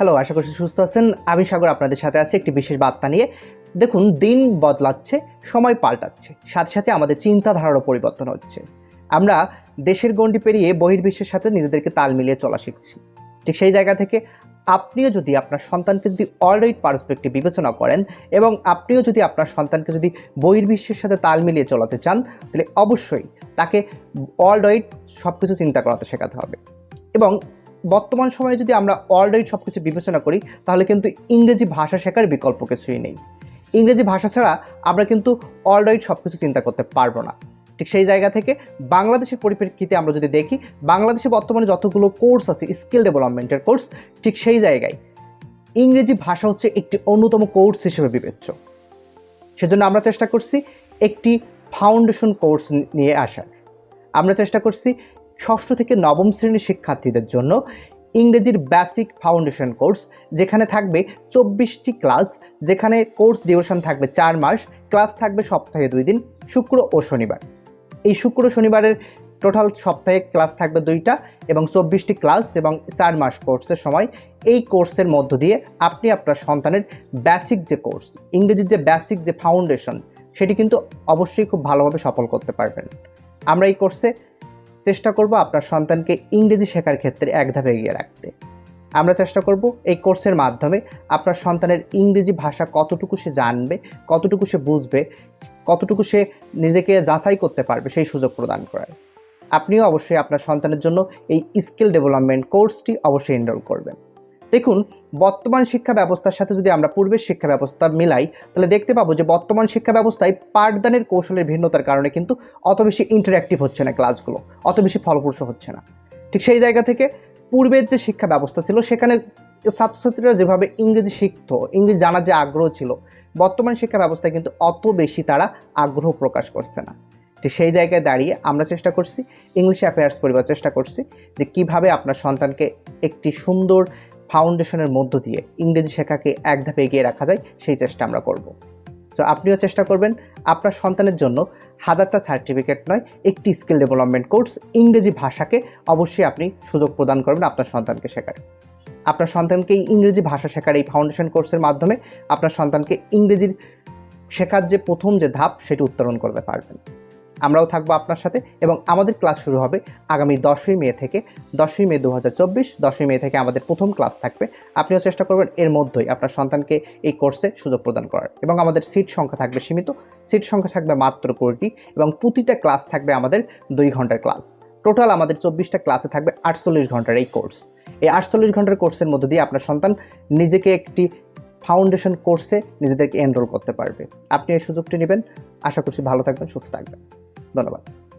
Hello আশা করছি সুস্থ আছেন। আমি সাগর আপনাদের সাথে আছি একটি বিশেষ বার্তা নিয়ে। দেখুন, দিন বদলাচ্ছে, সময় পাল্টাচ্ছে, সাথে সাথে আমাদের চিন্তাধারারও পরিবর্তন হচ্ছে। আমরা দেশের গণ্ডি পেরিয়ে বহির্বিশ্বের সাথে নিজেদেরকে তাল মিলিয়ে চলা শিখছি। ঠিক সেই জায়গা থেকে আপনিও যদি আপনার সন্তানকে যদি অলরাইট পার্সপেক্টিভ বিবেচনা করেন এবং আপনিও যদি আপনার সন্তানকে যদি বহির্বিশ্বের সাথে তাল মিলিয়ে চলাতে চান, তাহলে অবশ্যই তাকে অলরাইট সব কিছু চিন্তা করাতে শেখাতে হবে। এবং বর্তমান সময়ে যদি আমরা অলরাইট সব কিছু বিবেচনা করি, তাহলে কিন্তু ইংরেজি ভাষা শেখার বিকল্প কিছুই নেই। ইংরেজি ভাষা ছাড়া আমরা কিন্তু অলরাইট সব কিছু চিন্তা করতে পারব না। ঠিক সেই জায়গা থেকে বাংলাদেশের পরিপ্রেক্ষিতে আমরা যদি দেখি, বাংলাদেশে বর্তমানে যতগুলো কোর্স আছে স্কিল ডেভেলপমেন্টের কোর্স ঠিক সেই জায়গায় ইংরেজি ভাষা হচ্ছে একটি অন্যতম কোর্স হিসেবে বিবেচ্য। সেজন্য আমরা চেষ্টা করছি একটি ফাউন্ডেশন কোর্স নিয়ে আসার। আমরা চেষ্টা করছি ষষ্ঠ থেকে নবম শ্রেণির শিক্ষার্থীদের জন্য ইংরেজির বেসিক ফাউন্ডেশন কোর্স যেখানে থাকবে চব্বিশটি ক্লাস যেখানে কোর্স ডিউরেশন থাকবে চার মাস ক্লাস থাকবে সপ্তাহে দুই দিন, শুক্র ও শনিবার। এই শুক্র শনিবারের টোটাল সপ্তাহে ক্লাস থাকবে দুইটা এবং চব্বিশটি ক্লাস এবং চার মাস কোর্সের সময়। এই কোর্সের মধ্য দিয়ে আপনি আপনার সন্তানের বেসিক যে কোর্স ইংরেজির যে বেসিক যে ফাউন্ডেশন সেটি কিন্তু অবশ্যই খুব ভালোভাবে সফল করতে পারবেন। আমরা এই কোর্সে চেষ্টা করব আপনার সন্তানকে ইংরেজি শেখার ক্ষেত্রে এক ধাপ এগিয়ে রাখতে। আমরা চেষ্টা করব এই কোর্সের মাধ্যমে আপনার সন্তানের ইংরেজি ভাষা কতটুকু সে জানবে, কতটুকু সে বুঝবে, কতটুকু সে নিজেকে যাচাই করতে পারবে সেই সুযোগ প্রদান করার। আপনিও অবশ্যই আপনার সন্তানের জন্য এই স্কিল ডেভেলপমেন্ট কোর্সটি অবশ্যই এনরোল করবেন। দেখুন, বর্তমান শিক্ষা ব্যবস্থার সাথে যদি আমরা পূর্বের শিক্ষা ব্যবস্থা মিলাই, তাহলে দেখতে পাবো যে বর্তমান শিক্ষা ব্যবস্থায় পাঠদানের কৌশলের ভিন্নতার কারণে কিন্তু অত বেশি ইন্টারঅ্যাক্টিভ হচ্ছে না ক্লাসগুলো অত বেশি ফলপ্রসূ হচ্ছে না। ঠিক সেই জায়গা থেকে পূর্বের যে শিক্ষা ব্যবস্থা ছিল, সেখানে ছাত্রছাত্রীরা যেভাবে ইংরেজি শিখতো, ইংরেজি জানার যে আগ্রহ ছিল, বর্তমান শিক্ষা ব্যবস্থায় কিন্তু অত বেশি তারা আগ্রহ প্রকাশ করছে না। ঠিক সেই জায়গায় দাঁড়িয়ে আমরা চেষ্টা করছি ইংলিশ অ্যাফেয়ার্স পরিবার চেষ্টা করছি, যে কীভাবে আপনার সন্তানকে একটি সুন্দর ফাউন্ডেশনের মধ্য দিয়ে ইংরেজি শেখাকে এক ধাপে এগিয়ে রাখা যায়, সেই চেষ্টা আমরা করব। তো আপনিও চেষ্টা করবেন, আপনার সন্তানের জন্য হাজারটা সার্টিফিকেট নয়, একটি স্কিল ডেভেলপমেন্ট কোর্স ইংরেজি ভাষাকে অবশ্যই আপনি সুযোগ প্রদান করবেন আপনার সন্তানকে শেখার। আপনার সন্তানকে এই ইংরেজি ভাষা শেখার এই ফাউন্ডেশন কোর্সের মাধ্যমে আপনার সন্তানকে ইংরেজির শেখার যে প্রথম যে ধাপ, সেটি উত্তরণ করতে পারবেন। আমরাও থাকব আপনার সাথে এবং আমাদের ক্লাস শুরু হবে আগামী দশই মে থেকে, দশই মে দু হাজার চব্বিশ, দশই মে থেকে আমাদের প্রথম ক্লাস থাকবে। আপনিও চেষ্টা করবেন এর মধ্যেই আপনার সন্তানকে এই কোর্সে সুযোগ প্রদান করার। এবং আমাদের সিট সংখ্যা থাকবে সীমিত। সিট সংখ্যা থাকবে মাত্র কুড়িটি এবং প্রতিটা ক্লাস থাকবে আমাদের দুই ঘণ্টার ক্লাস। টোটাল আমাদের চব্বিশটা ক্লাসে থাকবে আটচল্লিশ ঘণ্টার এই কোর্স। এই আটচল্লিশ ঘণ্টার কোর্সের মধ্যে দিয়ে আপনার সন্তান নিজেকে একটি ফাউন্ডেশন কোর্সে নিজেদেরকে এনরোল করতে পারবে। আপনি এই সুযোগটি নেবেন। আশা করছি ভালো থাকবেন, সুস্থ থাকবেন। ধন্যবাদ।